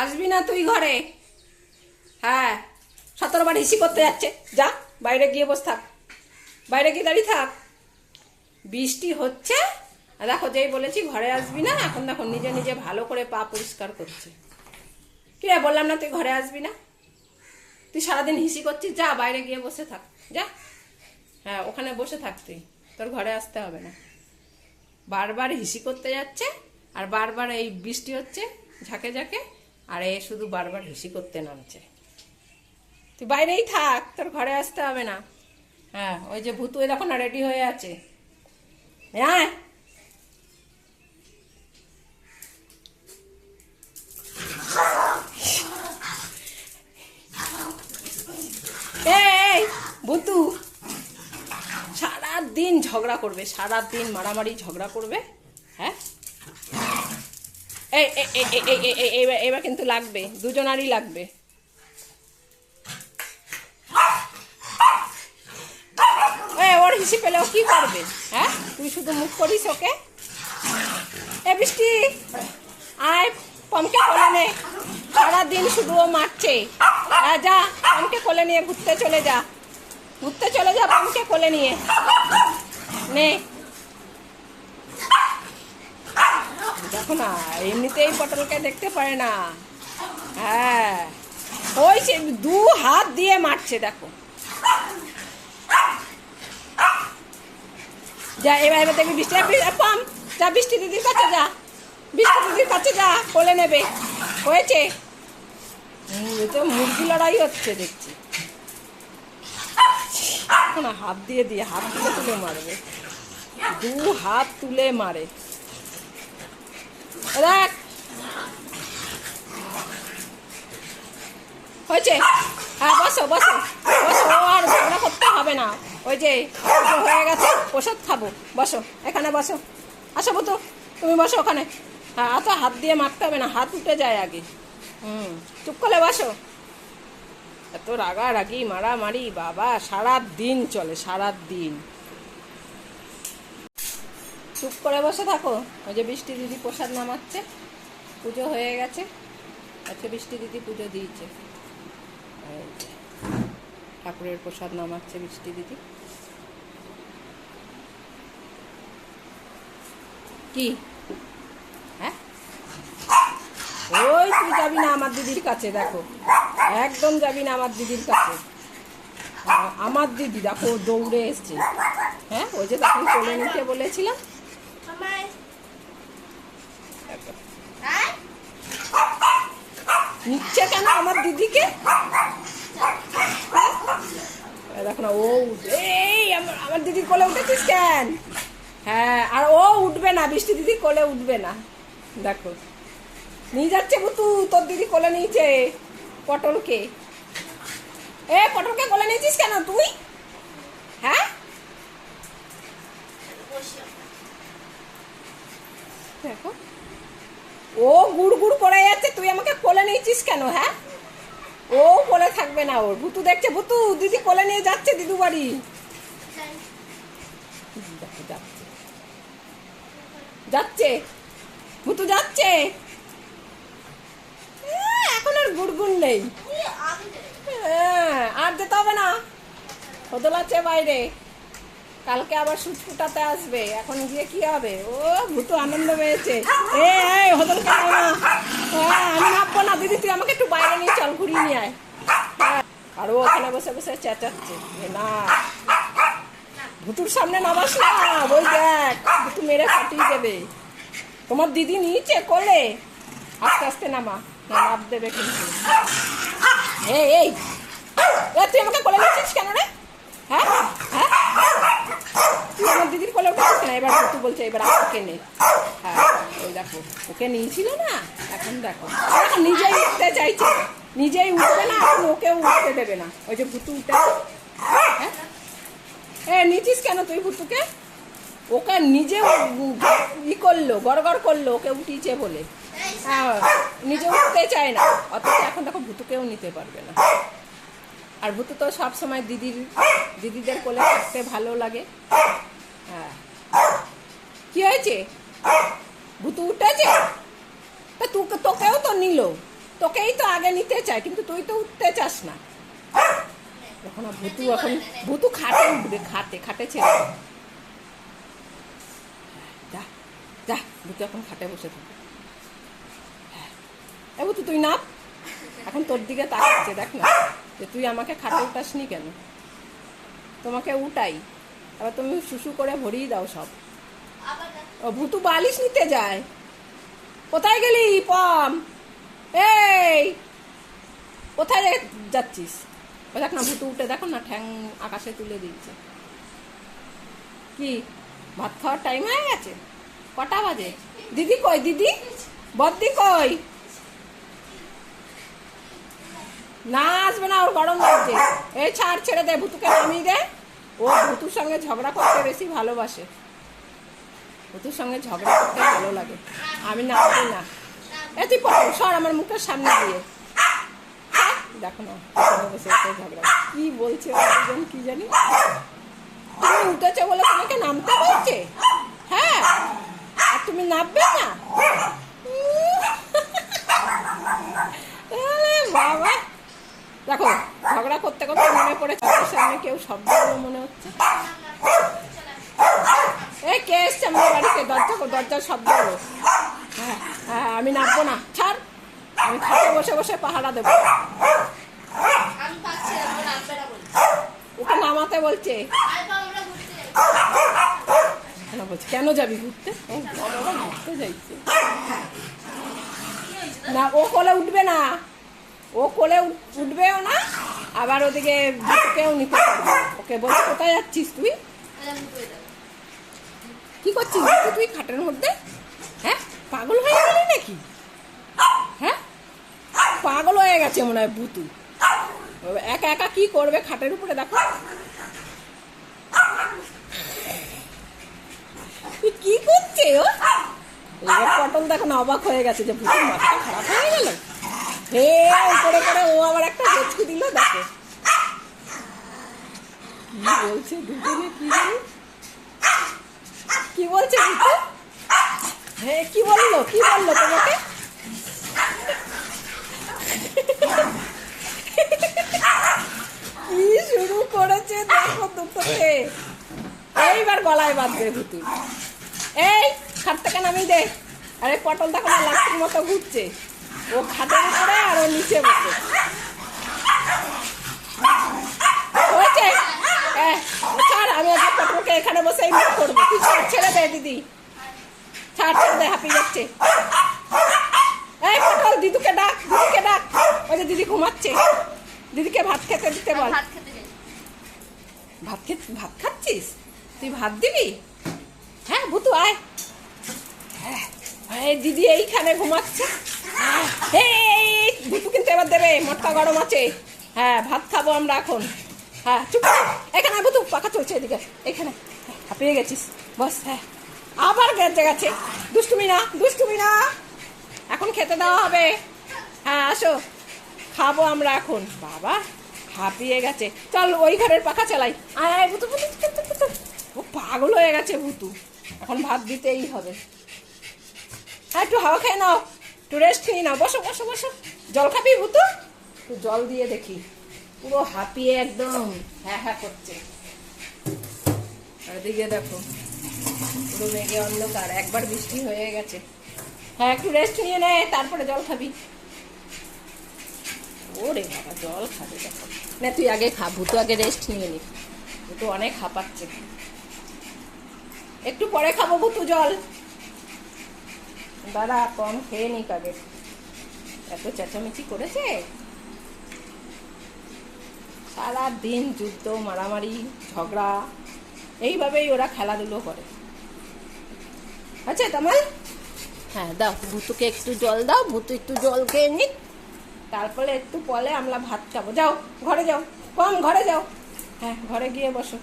আসবি না তুই ঘরে? হ্যাঁ সতেরো বার হিসি করতে যাচ্ছে। যা, বাইরে গিয়ে বস থাক। বাইরে গিয়ে দাঁড়িয়ে থাক। বৃষ্টি হচ্ছে। দেখো, যেই বলেছি, ঘরে আসবি না, এখন দেখো নিজে নিজে ভালো করে পা পরিষ্কার করছে। কি রে, বললাম না তুই ঘরে আসবি না? তুই সারাদিন হিসি করছিস, যা, বাইরে গিয়ে বসে থাক। যা। হ্যাঁ ওখানে বসে থাক তুই। তোর ঘরে আসতে হবে না। বারবার হিসি করতে যাচ্ছে, আর বারবার এই বৃষ্টি হচ্ছে, ঝাঁকে ঝাঁকে। আর এ শুধু বারবার হিসি করতে নামছে। তুই বাইরেই থাক, তোর ঘরে আসতে হবে না। হ্যাঁ ওই যে ভূতু দেখো না রেডি হয়ে আছে। হ্যাঁ। ভূতু। সারা ঝগড়া করবে সারা দিন মারামারি ঝগড়া করবে হ্যাঁ এই এই এই এই এই এই এবার কিন্তু লাগবে। দুজনারই লাগবে। ওর হিসি পেলে ও কি করবে? হ্যাঁ? তুই শুধু মুখ করিস ওকে? এ, বৃষ্টি! আয়, পমকে কোলে নে। সারাদিন শুধু ও মারছে। যা, পমকে কোলে নিয়ে ঘুরতে চলে যা। ঘুরতে চলে যা, পমকে কোলে নিয়ে। নে। দেখো না, এমনিতেই পটলকে দেখতে পারে না। হ্যাঁ ওই সে দু হাত দিয়ে মারছে, দেখো। যা, এবার এবার দেখবি বৃষ্টি পাম, যা, বৃষ্টি দিদির কাছে যা, বৃষ্টি দিদির কাছে যা, কোলে নেবে। হয়েছে? তো মুরগি লড়াই হচ্ছে, দেখছি। হাত দিয়ে দিয়ে, হাত তুলে তুলে মারবে। দু হাত তুলে মারে। দেখ হয়েছে? হ্যাঁ বসো বসো। বসো, ও করতে হবে না। ওই যে হয়ে গেছে ওষুধ খাব। বসো, এখানে বসো। আসো তো তুমি বসো ওখানে। হ্যাঁ অত হাত দিয়ে মারতে হবে না, হাত উঠে যায় আগে। হুম, চুপ বসো। এত রাগারাগি, মারামারি, বাবা সারা চলে সারা চুপ করে বসে থাকো। ওই যে বৃষ্টি দিদি প্রসাদ নামাচ্ছে। পুজো হয়ে গেছে। আজকে বৃষ্টি দিদি পুজো দিয়েছে। ঠাকুরের প্রসাদ নামাচ্ছে বৃষ্টি দিদি। কি? হ্যাঁ? ওই তুই যাবি না আমার দিদির কাছে, দেখো। একদম যাবি না আমার দিদির কাছে। আমার দিদি, দেখো, দৌড়ে এসছে। হ্যাঁ? ওই যে তখন কোলে নিতে বলেছিলাম দেখো। নিচ্ছে কেন আমার দিদিকে? দেখো না, ও উঠবে এই, আমার দিদির কোলে উঠেছিস কেন? হ্যাঁ আর ও উঠবে না, বৃষ্টি দিদি কোলে উঠবে না। দেখো, নিয়ে যাচ্ছে বুতু তোর দিদি কোলে নিয়েছে পটলকে। এ, পটলকে কোলে নিয়েছিস কেন তুই হ্যাঁ দেখো ও গুড় গুড় করে যাচ্ছে তুই আমাকে কেন হ্যাঁ? ও কোলে থাকবে না ওর। ভুতু দেখছে ভুতু দিদি কোলে নিয়ে যাচ্ছে দিদু বাড়ি। যাচ্ছে ভুতু যাচ্ছে। এখন আর গুড়গুড় নেই। হ্যাঁ, আর যেতে হবে না। হদল আছে বাইরে। কালকে আবার সুচ ফুটাতে আসবে। এখন গিয়ে কি হবে? ও ভুতু আনন্দ পেয়েছে। এ এই হদলকে নাও না। হ্যাঁ আমি না, দিদি, তুই আমাকে একটু বাইরে নিয়ে চল, ঘুরিয়ে নিয়ে আয়। ওখানে বসে বসে চেঁচাচ্ছে। না। সামনে নামাস না দেখ মেরে ফাটিয়ে দেবে। তোমার দিদি নিয়েছে কোলে। আস্তে আস্তে নামা না লাভ দেবে কিন্তু। এই তুই আমাকে কোলে নিচ্ছিস কেন রে? হ্যাঁ? আমার দিদির কোলে উঠেছিস না? এবার তুই বলছে, এবার আমাকে নে। হ্যাঁ ওই দেখো, ওকে নিয়েছিল না? এখন দেখো। নিজেই উঠতে চাইছে নিজেই উঠবে না, এখন ওকেও উঠতে দেবে না। ওই যে ভুতু উঠে হ্যাঁ? এ নিচিস কেন তুই ভুতুকে? ওকে নিজে ই করল, গড়গড় করল, ওকে উঠিয়েছে বলে। হ্যাঁ নিজে উঠতে চায় না। অথচ এখন দেখো ভুতুকেও নিতে পারবে না। আর ভুতু তো সব সময় দিদির, দিদিদের কোলে থাকতে ভালো লাগে। হ্যাঁ। কি হয়েছে? ভুতু উঠেছে? তা তোকে তোকেও তো নিল। তোকেই তো আগে নিতে চায়, কিন্তু তুই তো উঠতে চাস না। এখন ভুতু এখন ভুতু খাটে উঠবে, খাটে খাটে ছেড়ে যা যা, ভুতু এখন খাটে বসে থাকে। এ ভুতু, তুই নাপ। এখন তোর দিকে তাকাচ্ছে, দেখ না, যে তুই আমাকে খাটে উঠাসনি কেন? তোমাকে উঠাই। এবার তুমি শুশু করে ভরিয়ে দাও সব। ও ভুতু বালিশ নিতে যায়। কোথায় গেলি, পম? এই! কোথায় যাচ্ছিস? দেখ না ভুতু, উঠে দেখো না, ঠ্যাং আকাশে তুলে দিচ্ছে। কি? ভাত খাওয়ার টাইম হয়ে গেছে? কটা বাজে? দিদি কই, দিদি? বদ্দি কই? না, আসবে না, ওর গরম লাগছে। এই ছাড়, ছেড়ে দে, ভুতুকে নামিয়ে দে। ও ভুতুর সঙ্গে ঝগড়া করতে বেশি ভালোবাসে। ভুতুর সঙ্গে ঝগড়া করতে ভালো লাগে। আমি না নামবো না। এ তুই পড়ো সর আমার মুখের সামনে দিয়ে। হ্যাঁ, দেখো না ঝগড়া। কি বলছে দুজন কি জানি? তুমি উঠেছো বলে তোমাকে নামতে বলছে? হ্যাঁ আর তুমি নামবে না? বাবা। দেখো ঝগড়া করতে করতে মনে পড়ে চোখের সামনে কেউ শব্দ মনে হচ্ছে। এই কে এসছে আমার বাড়িতে? দরজা দরজার শব্দ হলো হ্যাঁ হ্যাঁ আমি নামবো না। ছাড়, আমি খাটে বসে বসে পাহারা দেবো। ওকে নামাতে বলছে। কেন বলছে? কেন যাবি ঘুরতে? ঘুরতে যাইছে। না, ও কোলে উঠবে না। ও কোলে উঠবেও না। আবার ওদিকে কেউ নিতে ওকে বলছে, কোথায় যাচ্ছিস তুই। কি করছিস? তুই খাটের মধ্যে? হ্যাঁ? পাগল হয়ে গেলি নাকি? হ্যাঁ? পাগল হয়ে গেছে মনে হয় বুতু একা একা কি করবে খাটের উপরে, দেখো? কি করছে ও? পটল দেখো না, অবাক হয়ে গেছে যে বুতুর মাথাটা খারাপ হয়ে গেল। হে করে করে, ও আবার একটা হেঁচকি দিল, দেখো। কি বলছে, দুজনে কি জানি? কি বলছে বুতু হ্যাঁ কি বলল কি বলল তোমাকে? কি শুরু করেছে, দেখো দুটোতে এইবার গলায় বাঁধবে ভুতু এই খাট থেকে নামিয়ে দে। আরে, পটল দেখো লাঠির মতো ঘুরছে। ও খাটের উপরে আর ও নিচে বসে। হয়েছে? হ্যাঁ ছাড় আমি আজকে পটলকে এখানে বসে এই মুখ করব। তুই ছাড় ছেড়ে দে দিদি। ছাড় ছেড়ে দে হাঁপিয়ে যাচ্ছে। এই পটল দিদুকে ডাক দিদিকে ডাক। ওই যে দিদি ঘুমাচ্ছে। দিদিকে ভাত খেতে দিতে বল। ভাত খেতে ভাত খাচ্ছিস? তুই ভাত দিবি? হ্যাঁ ভুতু আয়। হ্যাঁ, দিদি এইখানে ঘুমাচ্ছে। ভুতু কিন্তু এবার দেবে মটকা গরম আছে। হ্যাঁ ভাত খাব আমরা এখন। হ্যাঁ চুপ এখানে ভুতু পাখা চলছে এদিকে। এখানে। হ্যাঁ, হাঁপিয়ে গেছিস। বস হ্যাঁ। আবার গেছে গেছে। দুষ্টুমি না দুষ্টুমি না। এখন খেতে দেওয়া হবে। হ্যাঁ আসো। খাব আমরা এখন। বাবা হাঁপিয়ে গেছে। চল ওই ঘরের পাখা চালাই। আয় ভুতু, ভুতু। ও পাগল হয়ে গেছে ভুতু। এখন ভাত দিতেই হবে। হ্যাঁ একটু হাওয়া খেয়ে নাও। একটু রেস্ট নিয়ে নাও। বসো বসো বসো। জল খাবি ভুতু? একটু জল দিয়ে দেখি। পুরো হাঁপিয়ে একদম হ্যাঁ হ্যাঁ করছে। আর দেখো, পুরো মেঘে অন্ধকার। একবার বৃষ্টি হয়ে গেছে। হ্যাঁ একটু রেস্ট নিয়ে নে, তারপরে জল খাবি। ওরে বাবা, জল খাবে দেখো। না, তুই আগে খা, ভুতু আগে রেস্ট নিয়ে নি। ভুতু অনেক হাঁপাচ্ছে। একটু পরে খাব ভুতু জল। দাদা কম খেয়ে নিক আগে। এত চেঁচামেচি করেছে? সারা দিন যুদ্ধ মারামারি ঝগড়া এইভাবেই ওরা খেলাধুলো করে। আচ্ছা তামাল? হ্যাঁ দাও ভুতুকে একটু জল দাও ভুতু একটু জল খেয়ে নিক। তারপরে একটু পরে আমরা ভাত খাব। যাও ঘরে যাও কম ঘরে যাও। হ্যাঁ ঘরে গিয়ে বসো।